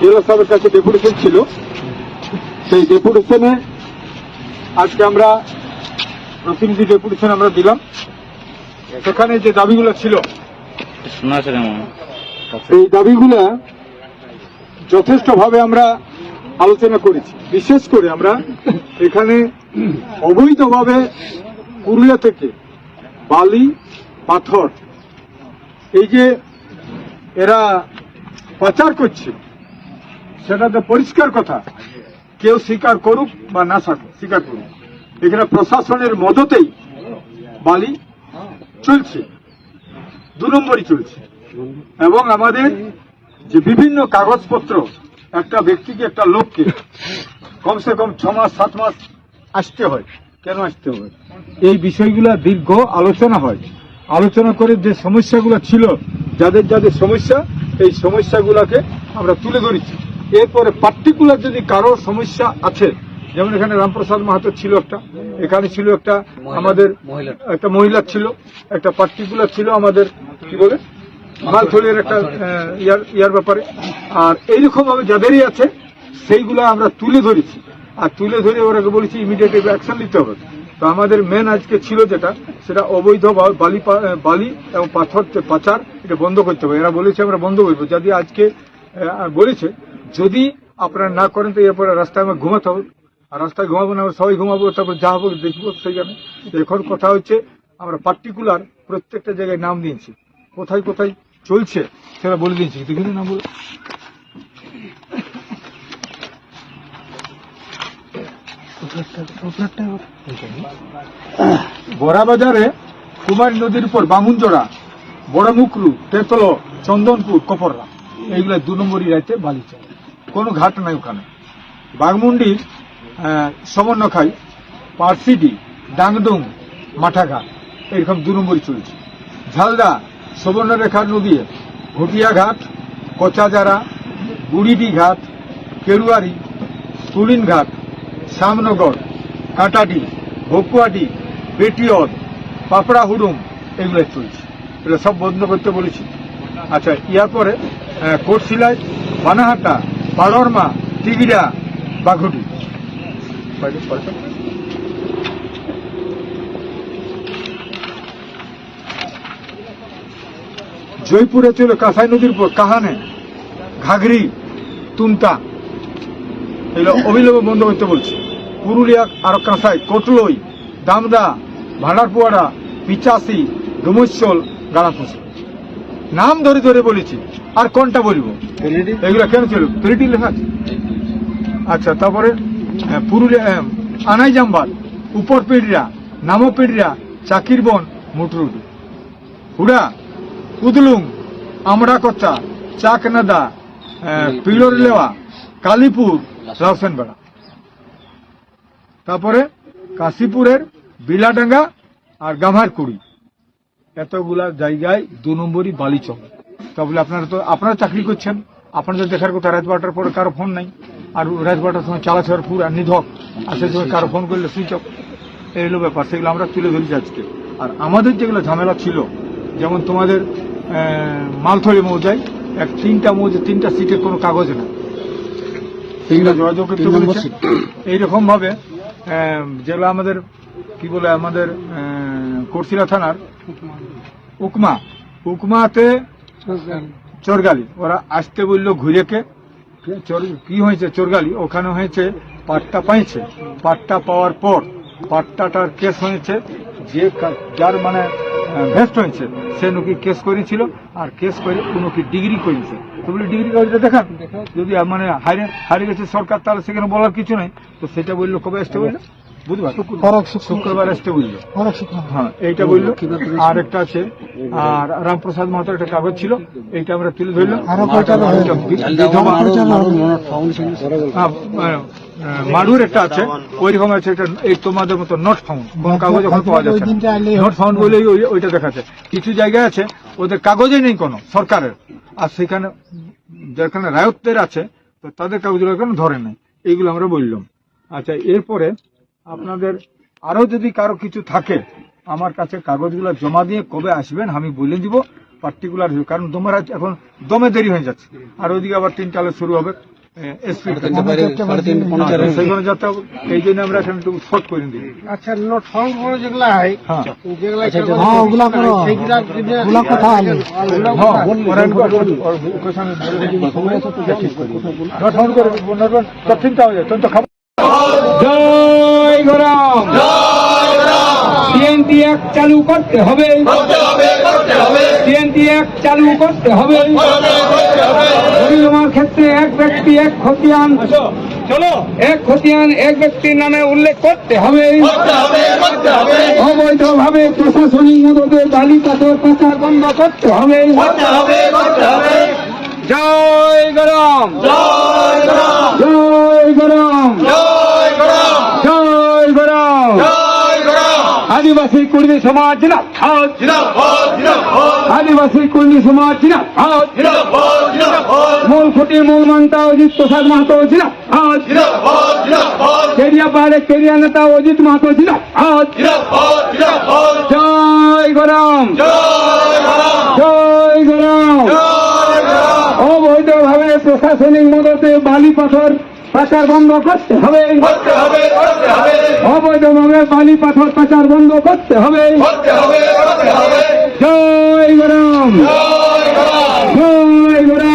জেলা সাহেবের কাছে ডেপুটেশন ছিল। সেই ডেপুটেশনে আজকে আমরা প্রতিনিধি ডেপুটেশন আমরা দিলাম। সেখানে যে দাবিগুলো ছিল এই দাবিগুলা যথেষ্টভাবে আমরা আলোচনা করেছি। বিশেষ করে আমরা এখানে অবৈধভাবে পুরুলিয়া থেকে বালি পাথর এই যে এরা পাচার করছে সেটা তো পরিষ্কার কথা। কেউ স্বীকার করুক বা না স্বীকার করুক। এখানে প্রশাসনের মদতেই বালি চলছে। দু নম্বরই চলছে। এবং আমাদের যে বিভিন্ন কাগজপত্র, একটা ব্যক্তিকে, একটা লোককে কমসে কম ছ মাস, সাত মাস আসতে হয়। কেন আসতে হয়? এই বিষয়গুলো দীর্ঘ আলোচনা হয়। আলোচনা করে যে সমস্যাগুলো ছিল, যাদের যাদের সমস্যা, এই সমস্যাগুলোকে আমরা তুলে ধরেছি। এরপরে পার্টিকুলার যদি কারও সমস্যা আছে যেমন এখানে রামপ্রসাদ মাহাতো ছিল একটা এখানে ছিল একটা আমাদের একটা মহিলা ছিল একটা পার্টিকুলার ছিল আমাদের কি বলে? মালথলির একটা ইয়ার ইয়ার ব্যাপারে। আর এইরকম ভাবে যাদেরই আছে সেইগুলো আমরা তুলে ধরেছি। আর তুলে ধরে ওরাকে বলেছি ইমিডিয়েট অ্যাকশন নিতে হবে। তো আমাদের মেন আজকে ছিল যেটা সেটা অবৈধ বালি বালি এবং পাথর যে পাচার এটা বন্ধ করতে হবে। এরা বলেছে আমরা বন্ধ করব। যদি আজকে বলেছে যদি আপনারা না করেন, তো এরপরে রাস্তায় আমরা ঘুমাতে হবে। আর রাস্তায় ঘুমাবো না, আমরা সবাই ঘুমাবো, তারপর যা হব দেখব সেইখানে তো এখন কথা হচ্ছে, আমরা পার্টিকুলার প্রত্যেকটা জায়গায় নাম দিয়েছি। কোথায় কোথায় চলছে, সেটা বলে দিয়েছি। দেখুন নাম বলে বড়াবাজারে কুমারী নদীর উপর বামুনজোড়া বড় মুকরু তেতল, চন্দনপুর, কপররা, এইগুলা দু নম্বরই রাইতে বালি চলে কোনো ঘাট নাই ওখানে। বাঘমুন্ডির সমন্বখাই পার্সিডি ডাংডুং মাঠাঘাট এরকম দু নম্বরই চলছে। ঝালদা সুবর্ণরেখার নদী ঘটিয়া ঘাট কচাজারা বুড়িডি ঘাট কেরুয়ারি ঘাট শ্যামনগর কাটাডি ভকুয়াডি বেটিয়দ পাপড়া হুডুম এগুলো চলছে। এগুলো সব বন্ধ করতে বলেছি। আচ্ছা ইয়ার পরে আহ, কোটশিলাই বানাহাটা পাড়রমা টিগিরা বাঘুটি। জয়পুরে ছিল কাঁসাই নদীর উপর কাহানে, ঘাগরি, তুমতা। এগুলো অবিলম্বে বন্ধ করতে বলছে। পুরুলিয়া আর কাঁসাই, কটলই, দামদা ভান্ডারপুয়াড়া পিচাসি ডুমুচল গাড়াপুসি নাম ধরে ধরে বলেছি। আর কোনটা বলব? এগুলো কেন ছিল? প্রিটি লেখা আছে। আচ্ছা তারপরে পুরুলিয়া আনাই জাম্বাল উপর পিড়িয়া নামো পিড়িয়া চাকিরবন মুটরুডি হুড়া উদলুং আমড়াকচ্চা চাকনাদা পিলোর লেওয়া কালীপুর রাউসেনবেড়া। তারপরে কাশীপুরের বিলাডাঙ্গা আর গামারকুড়ি এতগুলা জায়গায় দু নম্বরই বালি চলে তাহলে আপনারা তো আপনারা চাকরি করছেন। আপনাদের দেখার কথা রাত বারোটার পরে কারও ফোন নাই। আর রাত বারোটার সময় চালাচলার পুরো নিধক। আর সেই সময় কারও ফোন করলে সুইচ অফ। এই হলো ব্যাপার সেগুলো আমরা তুলে ধরেছি আজকে। আর আমাদের যেগুলো ঝামেলা ছিল যেমন তোমাদের মালথলি মৌজায় এক তিনটা মৌজা তিনটা সিটে কোনো কাগজ না যোগাযোগ এইরকম ভাবে যেগুলো আমাদের কি বলে আমাদের কোরসিলা থানার উকমা উকমাতে চোরগালি। ওরা আসতে বলল ঘুরেকে। কি? হয়েছে? চোরগালি। ওখানে হয়েছে পাট্টা পাইছে। পাট্টা পাওয়ার পর পাট্টাটার কেস হয়েছে। যে যার মানে ভেস্ট হয়েছে সে নাকি কেস করেছিল। আর কেস করে নাকি ডিগ্রি করেছে। তো বলি ডিগ্রি কাগজটা দেখান। যদি মানে হারিয়ে হারিয়ে গেছে সরকার তাহলে সেখানে বলার কিছু নাই। তো সেটা বলল কবে আসতে বলল? বুধবার? শুক্রবার। আসতে বলল। হ্যাঁ এইটা বলল। আর একটা আছে আর রামপ্রসাদ মাহাতোর একটা কাগজ ছিল এইটা আমরা তুলে ধরলাম একটা মাডুর আছে ওই রকম আছে একটা এই তোমাদের মতো নট ফাউন্ড কোন কাগজ এখন পাওয়া যাচ্ছে নট ফাউন্ড বলে ওইটা দেখাচ্ছে। কিছু জায়গায় আছে ওদের কাগজে নেই কোনো সরকারের। আর সেখানে যেখানে রায়ত্বের আছে তো তাদের কাগজগুলো কেন ধরে নাই। এইগুলো আমরা বললাম। আচ্ছা এরপরে আপনাদের আরও যদি কারও কিছু থাকে আমার কাছে কাগজগুলো জমা দিয়ে কবে আসবেন আমি বলে দিব পার্টিকুলার কারণ দমেরা এখন দমে দেরি হয়ে যাচ্ছে। আর ওইদিকে আবার তিনটা আলো শুরু হবে। এসপি সেখানে যাতে হবে। এই জন্য আমরা এখানে একটু শর্ট করে দিই। আচ্ছা নোট যেগুলা হয় হ্যাঁ। যেগুলা হ্যাঁ, কথা গরম সিএনটি এক চালু করতে হবে। সিএনটি এক চালু করতে হবে। জমিজমার ক্ষেত্রে এক ব্যক্তি, এক খতিয়ান। চলো এক খতিয়ান, এক ব্যক্তির নামে উল্লেখ করতে হবে। অবৈধভাবে প্রশাসনিক মদতে বালি পাথর পাচার বন্ধ করতে হবে। জয় গরম জয় গরম জয় গরম আদিবাসী কুর্মী সমাজ না আদিবাসী কুর্মী সমাজ না মূল খুঁটি মূল মানতা অজিত প্রসাদ মাহাতো ছিল কেরিয়া পাহাড়ে কেরিয়া নেতা অজিত মাহাতো ছিল জয় গরম। জয় গরম। অবৈধভাবে প্রশাসনিক মদতে বালি পাথর পাচার বন্ধ করতে হবে। অবৈধভাবে বালি পাথর পাচার বন্ধ করতে হবে। জয় গরম। জয় গরম।